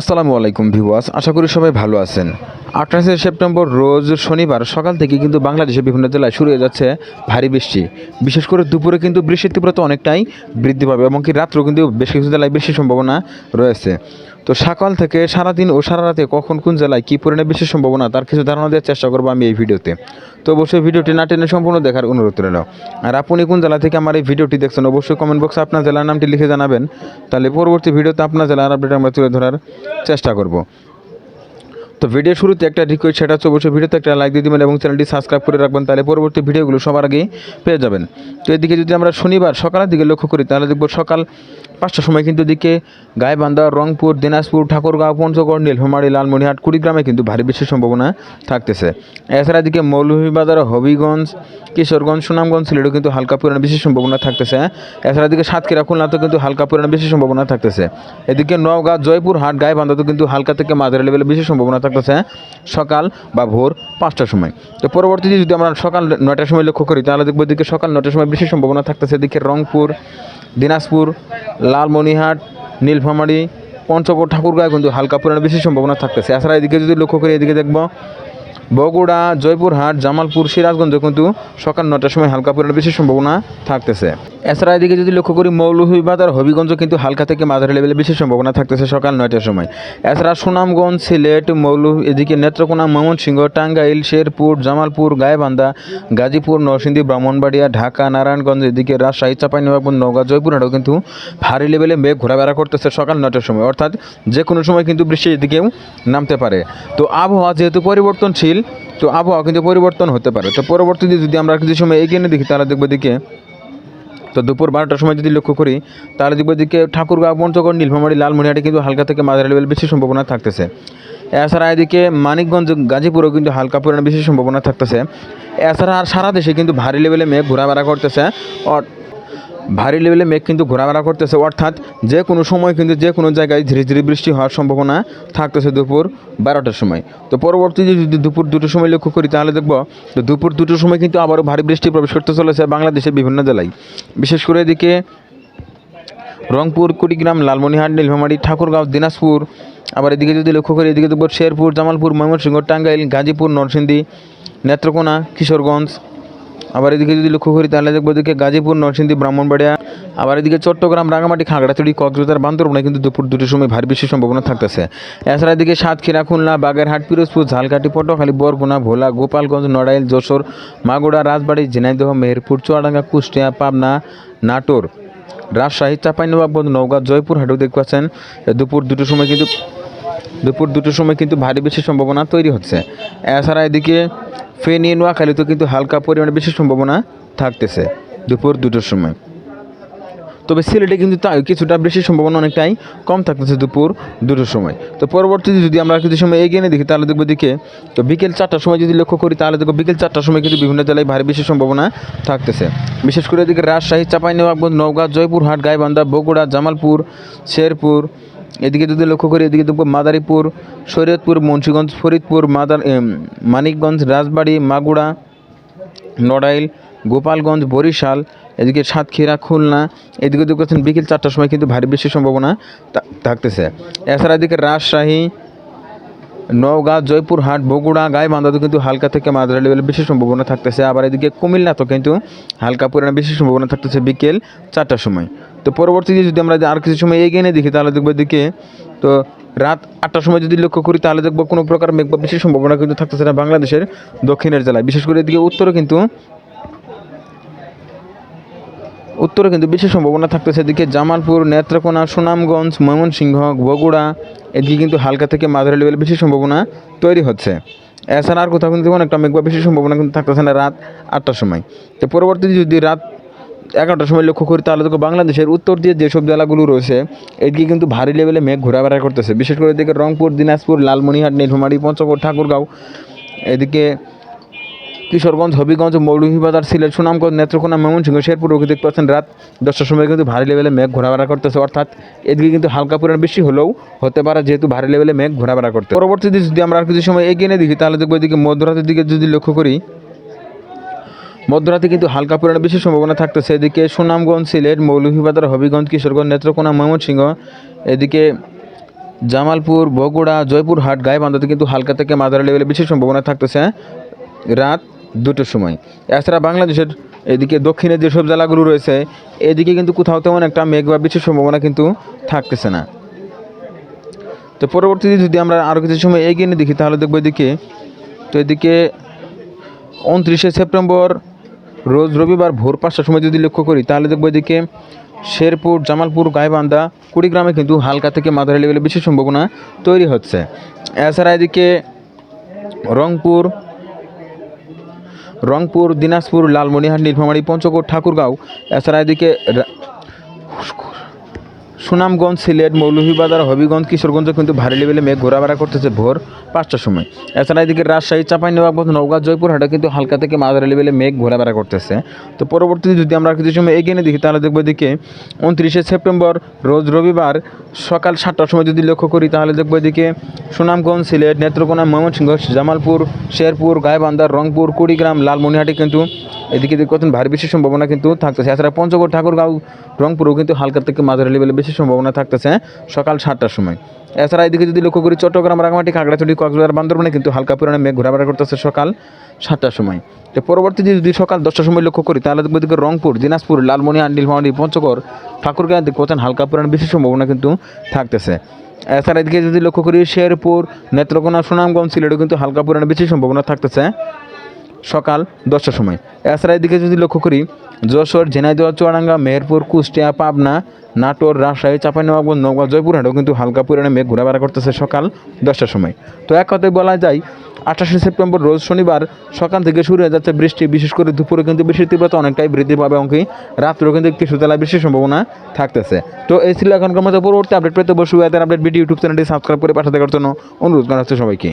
আসসালামু আলাইকুম ভিওয়াস আশা করি সবাই ভালো আছেন। আঠাশে সেপ্টেম্বর রোজ শনিবার, সকাল থেকে কিন্তু বাংলাদেশের বিভিন্ন জেলায় শুরু হয়ে যাচ্ছে ভারী বৃষ্টি। বিশেষ করে দুপুরে কিন্তু বৃষ্টির তীব্রতা অনেকটাই বৃদ্ধি পাবে এবং কি রাত্রেও কিন্তু বেশ কিছু জেলায় বৃষ্টির সম্ভাবনা রয়েছে। তো সকাল থেকে সারাদিন ও সারা রাতে কখন কোন জেলায় কী পরিমাণে বেশি সম্ভাবনা, তার কিছু ধারণা দেওয়ার চেষ্টা করব আমি এই ভিডিওতে। তো অবশ্যই ভিডিওটি না টেনে সম্পূর্ণ দেখার অনুরোধ রইল। আর আপনি কোন জেলা থেকে আমার এই ভিডিওটি দেখছেন, অবশ্যই কমেন্ট বক্সে আপনার জেলার নামটি লিখে জানাবেন। তাহলে পরবর্তী ভিডিওতে আপনার জেলার আপডেট আমরা তুলে ধরার চেষ্টা করব। তো ভিডিও শুরুতে একটা রিকোয়েস্ট সেটা হচ্ছে অবশ্যই ভিডিওতে একটা লাইক দিয়ে দেবেন এবং চ্যানেলটি সাবস্ক্রাইব করে রাখবেন, তাহলে পরবর্তী ভিডিওগুলো সবার আগে পেয়ে যাবেন। তো এদিকে যদি আমরা শনিবার সকালের দিকে লক্ষ্য করি, তাহলে দেখব সকাল পাঁচটার সময় কিন্তু এদিকে গাইবান্ধা, রংপুর, দিনাজপুর, ঠাকুরগাঁও, পঞ্চগড়, নীলফামারী, লালমনিহাট, কুড়িগ্রামে কিন্তু ভারী বৃষ্টির সম্ভাবনা থাকতেছে। এছাড়া এদিকে মৌলভীবাজার, হবিগঞ্জ, কিশোরগঞ্জ, সুনামগঞ্জ, সিলেটও কিন্তু হালকা পরিমাণে বেশি সম্ভাবনা থাকতেছে। এছাড়া এদিকে সাতক্ষীরা, খুলনাতেও কিন্তু হালকা পরিমাণে বেশি সম্ভাবনা থাকতেছে। এদিকে নওগাঁ জয়পুর হাট গাইবান্ধাতেও কিন্তু হালকা থেকে মাঝারি লেভেলে বেশি সম্ভাবনা সকাল বা ভোর পাঁচটার সময়। তো পরবর্তীতে যদি আমরা সকাল নয়টার সময় লক্ষ্য করি, তাহলে দেখব এদিকে সকাল নয়টার সময় বেশি সম্ভাবনা থাকতেছে। এদিকে রংপুর, দিনাজপুর লালমনিহাট নীলফামারী, পঞ্চগড়, ঠাকুরগাঁও কিন্তু হালকা পরিমাণে বেশি সম্ভাবনা থাকতেছে। এছাড়া এদিকে যদি লক্ষ্য করি, এদিকে দেখব বগুড়া, জয়পুরহাট, জামালপুর, সিরাজগঞ্জে কিন্তু সকাল নটার সময় হালকা পরিমাণে বেশি সম্ভাবনা থাকতেছে। এছাড়া এদিকে যদি লক্ষ্য করি, মৌলভীবাজার, হবিগঞ্জ কিন্তু হালকা থেকে মাঝারি লেভেলে বেশি সম্ভাবনা থাকতেছে সকাল নয়টার সময়। এছাড়া সুনামগঞ্জ, সিলেট, মৌলু, এদিকে নেত্রকোনা, ময়মনসিংহ, টাঙ্গাইল, শেরপুর, জামালপুর গায়েবান্ধা গাজীপুর, নরসিংদী, ব্রাহ্মণবাড়িয়া, ঢাকা, নারায়ণগঞ্জ, এদিকে রাজশাহী, চাঁপাইনবাবগঞ্জ, নওগাঁ, জয়পুরহাটও কিন্তু ভারী লেভেলে মেঘ ঘোরাফেরা করতেছে সকাল নয়টার সময়। অর্থাৎ যে কোনো সময় কিন্তু বৃষ্টি এদিকেও নামতে পারে। তো আবহাওয়া যেহেতু পরিবর্তনশীল, তো আবহাওয়া কিন্তু পরিবর্তন হতে পারে। তো পরবর্তীতে যদি আমরা কিছু সময় এগিয়ে নিয়ে দেখি, তাহলে দেখব দিকে তো দুপুর বারোটার সময় যদি লক্ষ্য করি, তাহলে দেখব দিকে ঠাকুরগাঁও পঞ্চগড় নীলফামারী, লালমনিহাটে কিন্তু হালকা থেকে মাঝারি লেভেল বেশি সম্ভাবনা থাকতেছে। এছাড়া এদিকে মানিকগঞ্জ, গাজীপুরেও কিন্তু হালকা পরিমাণে বেশি সম্ভাবনা থাকতেছে। এছাড়া আর সারা দেশে কিন্তু ভারী লেভেলে মেয়ে ঘোরাফেরা করতেছে। ভারী লেভেলে মেঘ কিন্তু ঘোরাফেরা করতেছে। অর্থাৎ যে কোনো সময় কিন্তু যে কোনো জায়গায় ধীরে ধীরে বৃষ্টি হওয়ার সম্ভাবনা থাকতেছে দুপুর বারোটার সময়। তো পরবর্তীতে যদি দুপুর দুটোর সময় লক্ষ্য করি, তাহলে দেখব তো দুপুর দুটোর সময় কিন্তু আবারও ভারী বৃষ্টি প্রবেশ করতে চলেছে বাংলাদেশের বিভিন্ন জেলায়। বিশেষ করে এদিকে রংপুর, কুড়িগ্রাম লালমনিহাট নীলফামারী, ঠাকুরগাঁও, দিনাজপুর, আবার এদিকে যদি লক্ষ্য করি, এদিকে দেখব শেরপুর, জামালপুর, ময়মনসিংহ, টাঙ্গাইল, গাজীপুর, নরসিংদী, নেত্রকোনা, কিশোরগঞ্জ আবার এদিকে যদি লক্ষ্য করি তাহলে দেখব এদিকে গাজীপুর, নরসিংদী, ব্রাহ্মণবাড়িয়া, আবার এদিকে চট্টগ্রাম রাঙামাটি খাগড়াছড়ি, কক্সবাজার, বান্দরবনে কিন্তু দুপুর দুটোর সময় ভারী বৃষ্টির সম্ভাবনা থাকতেছে। এছাড়া এদিকে সাতক্ষীরা, খুলনা, বাগেরহাট, পিরোজপুর, ঝালকাঠি, পটুয়াখালী, বরগুনা, ভোলা, গোপালগঞ্জ, নড়াইল, যশোর মাগুড়া রাজবাড়ী, ঝিনাইদহ, মেহেরপুর, চুয়াডাঙ্গা, কুষ্টিয়া, পাবনা, নাটোর, রাজশাহী, চাঁপাইনবাবগঞ্জ, নওগাঁ, জয়পুরহাটেও দেখতে পাচ্ছেন দুপুর দুটোর সময় কিন্তু দুপুর দুটোর সময় কিন্তু ভারী বেশি সম্ভাবনা তৈরি হচ্ছে। এছাড়া এদিকে ফেনী, নোয়াখালীতেও কিন্তু হালকা পরিমাণে বেশি সম্ভাবনা থাকতেছে দুপুর দুটোর সময়। তবে সিলেটে কিন্তু তাই কিছুটা বৃষ্টির সম্ভাবনা অনেকটাই কম থাকতেছে দুপুর দুটোর সময়। তো পরবর্তীতে যদি আমরা কিছু সময় এগিয়ে নিয়ে দেখি, তাহলে দেখব দিকে তো বিকেল চারটার সময় যদি লক্ষ্য করি, তাহলে দেখব বিকেল চারটার সময় কিন্তু বিভিন্ন জেলায় ভারী বেশি সম্ভাবনা থাকতেছে। বিশেষ করে এদিকে রাজশাহী, চাঁপাইনবাবগঞ্জ, নওগাঁ, জয়পুরহাট, গাইবান্ধা, বগুড়া, জামালপুর, শেরপুর এদিকে যদি লক্ষ্য করি, এদিকে দেখব মাদারীপুর, শরীয়তপুর, মুন্সীগঞ্জ, ফরিদপুর, মাদার মানিকগঞ্জ, রাজবাড়ি মাগুড়া নড়াইল, গোপালগঞ্জ, বরিশাল, এদিকে সাতক্ষীরা, খুলনা, এদিকে দেখছেন বিকেল চারটার সময় কিন্তু ভারী বৃষ্টির সম্ভাবনা থাকতেছে। এছাড়া এদিকে রাজশাহী নওগাঁ, জয়পুরহাট, বগুড়া, গাইবান্ধাতে কিন্তু হালকা থেকে মাঝারি লেভেলে বেশি সম্ভাবনা থাকতেছে। আবার এদিকে কুমিল্লাতেও কিন্তু হালকা পরিমাণে বেশি সম্ভাবনা থাকতেছে বিকেল চারটার সময়। তো পরবর্তীতে যদি আমরা আর কিছু সময় এগিয়ে নিয়ে দেখি, তাহলে দেখব এদিকে তো রাত আটটার সময় যদি লক্ষ্য করি, তাহলে দেখব কোনো প্রকার মেঘ বা বিশেষ সম্ভাবনা কিন্তু থাকতেছে না বাংলাদেশের দক্ষিণের জেলায়। বিশেষ করে এদিকে উত্তরে কিন্তু উত্তরে কিন্তু বেশি সম্ভাবনা থাকতেছে এদিকে জামালপুর, নেত্রকোনা, সুনামগঞ্জ, ময়মনসিংহ, বগুড়া, এদিকে কিন্তু হালকা থেকে মাঝারি লেভেল বেশি সম্ভাবনা তৈরি হচ্ছে। এছাড়া আর কোথাও কিন্তু অনেকটা মেঘ বা বেশি সম্ভাবনা কিন্তু থাকতেছে না রাত আটটার সময়। তো পরবর্তীতে যদি রাত এগারোটার সময় লক্ষ্য করি তাহলে দেখো বাংলাদেশের উত্তর দিয়ে যেসব জেলাগুলো রয়েছে, এদিকে কিন্তু ভারী লেভেলে মেঘ ঘোরাফেরা করতেছে। বিশেষ করে এদিকে রংপুর, দিনাজপুর লালমনিহাট নীলফামারী, পঞ্চগড়, ঠাকুরগাঁও, এদিকে কিশোরগঞ্জ, হবিগঞ্জ, মৌলভীবাজার, সিলেট, সুনামগঞ্জ, নেত্রকোনা, ময়মনসিংহ, শেরপুর ওকে দেখতে পাচ্ছেন রাত দশটার সময় কিন্তু ভারী লেভেলে মেঘ ঘোরাফেরা করতেছে। অর্থাৎ এদিকে কিন্তু হালকা পরিমাণ বেশি হলেও হতে পারে যেহেতু ভারী লেভেলে মেঘ ঘোরাফেরা করতে পরবর্তীতে যদি আমরা আর কিছু সময় এগিয়ে দেখি, তাহলে দেখব এদিকে মধ্যরাতের দিকে যদি লক্ষ্য করি, মধ্যরাতে কিন্তু হালকা পরিমাণে বেশি সম্ভাবনা থাকতেছে। এদিকে সুনামগঞ্জ, সিলেট, মৌলভীবাজার, হবিগঞ্জ, কিশোরগঞ্জ, নেত্রকোনা, ময়মনসিংহ, এদিকে জামালপুর, বগুড়া, জয়পুরহাট, গাইবান্ধাতে কিন্তু হালকা থেকে মাঝারি লেভেলে বেশি সম্ভাবনা থাকতেছে। রাত দুটোর সময়। এছাড়া বাংলাদেশের এদিকে দক্ষিণে যেসব জেলাগুলো রয়েছে, এদিকে কিন্তু কোথাও তেমন একটা মেঘ বা বৃষ্টির সম্ভাবনা কিন্তু থাকতেছে না। তো পরবর্তীতে যদি আমরা আরও কিছু সময় এগিয়ে নিয়ে দেখি, তাহলে দেখব এদিকে, তো এদিকে উনত্রিশে সেপ্টেম্বর, রোজ রবিবার ভোর পাঁচটার সময় যদি লক্ষ্য করি, তাহলে দেখব এদিকে শেরপুর, জামালপুর, গাইবান্ধা, কুড়িগ্রামে কিন্তু হালকা থেকে মাঝারি লেভেলে বেশি সম্ভাবনা তৈরি হচ্ছে। এছাড়া এদিকে রংপুর রংপুর দিনাজপুর লালমনিরহাট নীলফামারী পঞ্চগড় ঠাকুরগাঁও এছাড়া এদিকে রা- সুনামগঞ্জ, সিলেট, মৌলভীবাজার, হবিগঞ্জ, কিশোরগঞ্জ কিন্তু ভারী লেভেলে মেঘ ঘোরাফেরা করতেছে ভোর পাঁচটার সময়। এছাড়া এদিকে রাজশাহী, চাঁপাইনবাবগঞ্জ, নওগাঁ জয়পুরহাটে কিন্তু হালকা থেকে মাঝারি লেভেলে মেঘ ঘোরাফেরা করতেছে। তো পরবর্তীতে যদি আমরা কিছু সময় এগিয়ে নিয়ে দেখি, তাহলে দেখব এদিকে উনত্রিশে সেপ্টেম্বর, রোজ রবিবার সকাল সাতটার সময় যদি লক্ষ্য করি, তাহলে দেখব এদিকে সুনামগঞ্জ, সিলেট, নেত্রকোনা, ময়মনসিংহ, জামালপুর, শেরপুর, গাইবান্ধা, রংপুর, কুড়িগ্রাম লালমনিরহাটে কিন্তু এদিকে পাচ্ছেন ভারী বেশি সম্ভাবনা কিন্তু থাকতেছে। এছাড়া পঞ্চগড়, ঠাকুরগাঁও, রংপুরও কিন্তু হালকা থেকে মাঝারি লেভেলে বেশি সম্ভাবনা থাকতেছে সকাল সাতটার সময়। এছাড়া এদিকে যদি লক্ষ্য করি চট্টগ্রাম রাঙামাটি খাগড়াছড়ি, কক্সবাজার, বান্দরবনে কিন্তু হালকা পরিমাণে মেঘ ঘোরাফেরা করতেছে সকাল সাতটার সময়। তো পরবর্তীতে যদি সকাল দশটার সময় লক্ষ্য করি, তাহলে দেখব রংপুর, দিনাজপুর লালমনিরহাট নীলফামারী পঞ্চগড় ঠাকুরগাঁ দেখতে হালকা পরিমাণে বেশি সম্ভাবনা কিন্তু থাকতেছে। এছাড়া এদিকে যদি লক্ষ্য করি শেরপুর, নেত্রকোনা, সুনামগঞ্জ সিলেটও কিন্তু হালকা পরিমাণে বেশি সম্ভাবনা থাকতেছে। সকাল দশটার সময়। এছাড়া এদিকে যদি লক্ষ্য করি, যশোর, ঝিনাইদহ, চুয়াডাঙ্গা, মেহেরপুর, কুষ্টিয়া, পাবনা, নাটোর, রাজশাহী, চাঁপাইনবাবগঞ্জ, নওগাঁ, জয়পুরহাটেও কিন্তু হালকা পরিমাণে মেঘ ঘোরাফেরা করতেছে সকাল দশটার সময়। তো এক কথায় বলা যায়, আঠাশে সেপ্টেম্বর রোজ শনিবার সকাল থেকে শুরু হয়ে যাচ্ছে বৃষ্টি। বিশেষ করে দুপুরে কিন্তু বৃষ্টির তীব্রতা অনেকটাই বৃদ্ধি পাবে এবং কি রাত্রেও কিন্তু কিছু জেলায় বৃষ্টির সম্ভাবনা থাকতেছে। তো এই ছিল এখনকার মতো পরবর্তী আপডেট পেতে অবশ্যই আপডেট ভিডিও ইউটিউব চ্যানেলটি সাবস্ক্রাইব করে পাঠাতে করার জন্য অনুরোধ করা হচ্ছে সবাইকে।